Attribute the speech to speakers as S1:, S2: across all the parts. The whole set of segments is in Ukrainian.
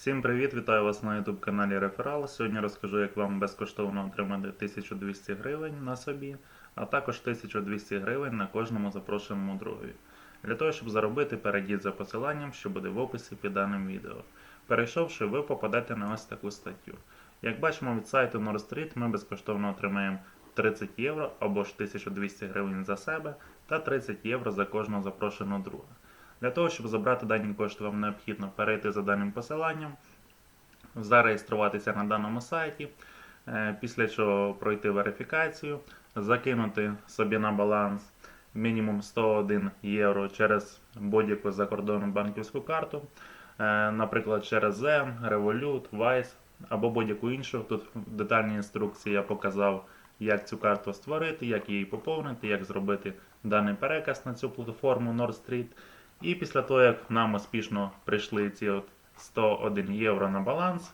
S1: Всім привіт! Вітаю вас на YouTube каналі Реферал. Сьогодні розкажу, як вам безкоштовно отримати 1200 гривень на собі, а також 1200 гривень на кожному запрошеному другові. Для того, щоб заробити, перейдіть за посиланням, що буде в описі під даним відео. Перейшовши, ви попадете на ось таку статтю. Як бачимо від сайту NordStreet, ми безкоштовно отримаємо 30 євро або ж 1200 гривень за себе та 30 євро за кожного запрошеного друга. Для того, щоб забрати дані кошти, вам необхідно перейти за даним посиланням, зареєструватися на даному сайті, е, після чого пройти верифікацію, закинути собі на баланс мінімум 101 євро через будь-яку закордонну банківську карту, е, наприклад, через Zen, Revolut, Wise або будь-яку іншу. Тут в детальній інструкції я показав, як цю карту створити, як її поповнити, як зробити даний переказ на цю платформу NordStreet. І після того, як нам успішно прийшли ці от 101 євро на баланс,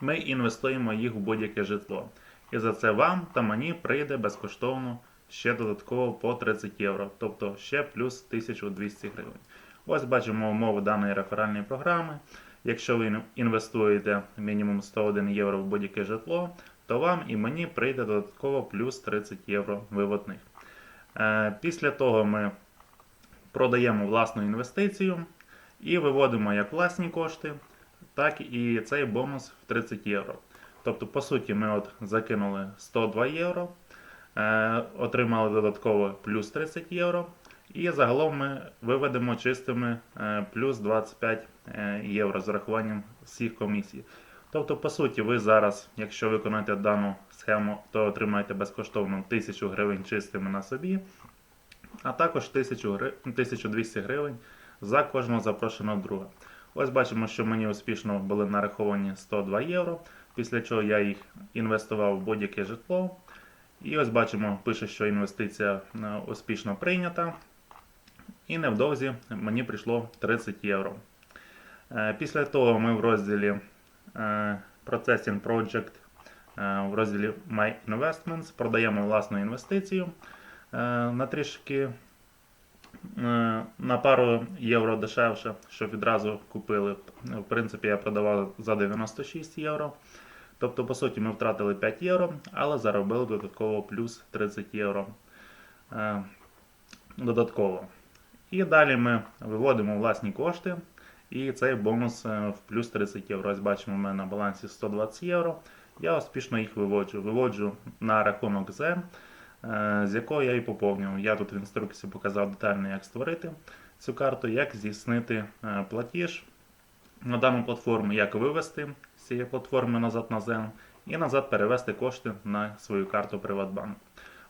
S1: ми інвестуємо їх в будь-яке житло. І за це вам та мені прийде безкоштовно ще додатково по 30 євро, тобто ще плюс 1200 гривень. Ось бачимо умови даної реферальної програми. Якщо ви інвестуєте мінімум 101 євро в будь-яке житло, то вам і мені прийде додатково плюс 30 євро виводних. Е, Після того ми продаємо власну інвестицію і виводимо як власні кошти, так і цей бонус в 30 євро. Тобто, по суті, ми от закинули 102 євро, е, отримали додатково плюс 30 євро. І загалом ми виведемо чистими е, плюс 25 е, євро з урахуванням всіх комісій. Тобто, по суті, ви зараз, якщо виконаєте дану схему, то отримаєте безкоштовно 1000 гривень чистими на собі а також 1200 гривень за кожного запрошеного друга. Ось бачимо, що мені успішно були нараховані 102 євро, після чого я їх інвестував в будь-яке житло. І ось бачимо, пише, що інвестиція е, успішно прийнята. І невдовзі мені прийшло 30 євро. Е, Після того ми в розділі е, Processing Project в розділі My Investments продаємо власну інвестицію на трішки е, на пару євро дешевше, щоб відразу купили. В принципі, я продавав за 96 євро. Тобто, по суті, ми втратили 5 євро, але заробили додатково плюс 30 євро. е, Додатково. І далі ми виводимо власні кошти. І цей бонус е, в плюс 30 євро. Ось бачимо, у мене на балансі 120 євро. Я успішно їх виводжу. Виводжу на рахунок Z, е, з якого я і поповнював. Я тут в інструкції показав детально, як створити цю карту, як здійснити е, платіж на дану платформу, як вивести з цієї платформи назад на Zen і назад перевести кошти на свою карту Приватбанк.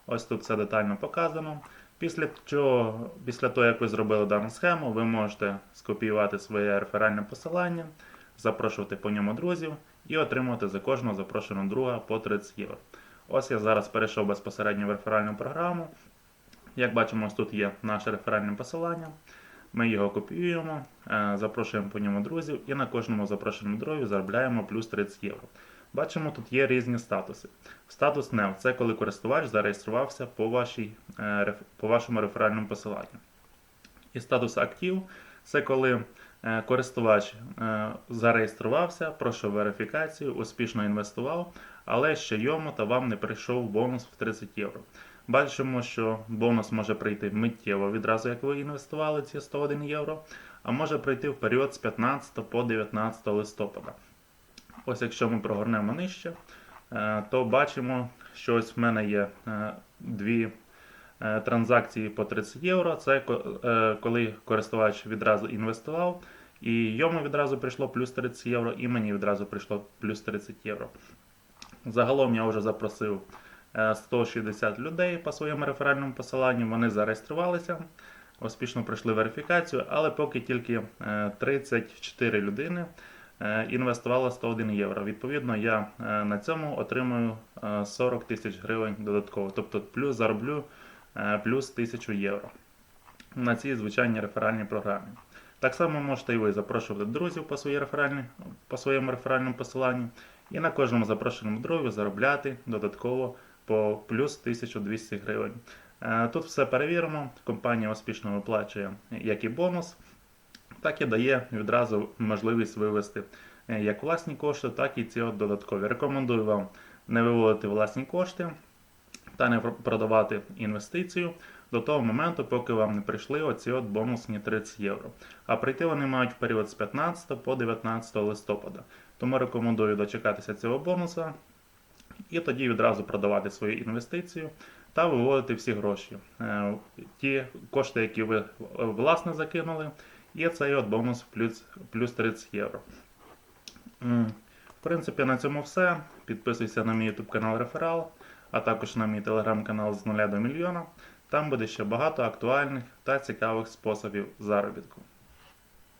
S1: Ось тут все детально показано. Після чого, після того, як ви зробили дану схему, ви можете скопіювати своє реферальне посилання, запрошувати по ньому друзів і отримувати за кожного запрошеного друга по 30 євро. Ось я зараз перейшов безпосередньо в реферальну програму. Як бачимо, ось тут є наше реферальне посилання. Ми його копіюємо, е, запрошуємо по ньому друзів і на кожному запрошеному друзі заробляємо плюс 30 євро. Бачимо, тут є різні статуси. Статус NEV – це коли користувач зареєструвався по, вашій, е, по вашому реферальному посиланню. І статус актив це коли користувач е, зареєструвався, пройшов верифікацію, успішно інвестував, але ще йому та вам не прийшов бонус в 30 євро. Бачимо, що бонус може прийти миттєво відразу, як ви інвестували ці 101 євро, а може прийти в період з 15 по 19 листопада. Ось якщо ми прогорнемо нижче, е, то бачимо, що ось в мене є е, дві е, транзакції по 30 євро. Це е, коли користувач відразу інвестував, і йому відразу прийшло плюс 30 євро, і мені відразу прийшло плюс 30 євро. Загалом я вже запросив е, 160 людей по своєму реферальному посиланню. Вони зареєструвалися, успішно пройшли верифікацію, але поки тільки е, 34 людини е, інвестувало 101 євро. Відповідно, я е, на цьому отримую е, 40 тисяч гривень додатково. Тобто плюс зароблю е, плюс 1000 євро на цій звичайній реферальній програмі. Так само можете і ви запрошувати друзів по, своїй реферальній, по своєму реферальному посиланню і на кожному запрошеному друзі заробляти додатково по плюс 1200 гривень. Е, Тут все перевіримо. Компанія успішно виплачує як і бонус, так і дає відразу можливість вивести е, як власні кошти, так і ці от додаткові. Рекомендую вам не виводити власні кошти та не продавати інвестицію до того моменту, поки вам не прийшли оці от бонусні 30 євро. А прийти вони мають в період з 15 по 19 листопада. Тому рекомендую дочекатися цього бонуса і тоді відразу продавати свою інвестицію та виводити всі гроші. Е, Ті кошти, які ви е, власне закинули, і цей от бонус плюс, плюс 30 євро. В принципі, на цьому все. Підписуйся на мій YouTube канал Реферал, а також на мій телеграм-канал з нуля до мільйона. Там буде ще багато актуальних та цікавих способів заробітку.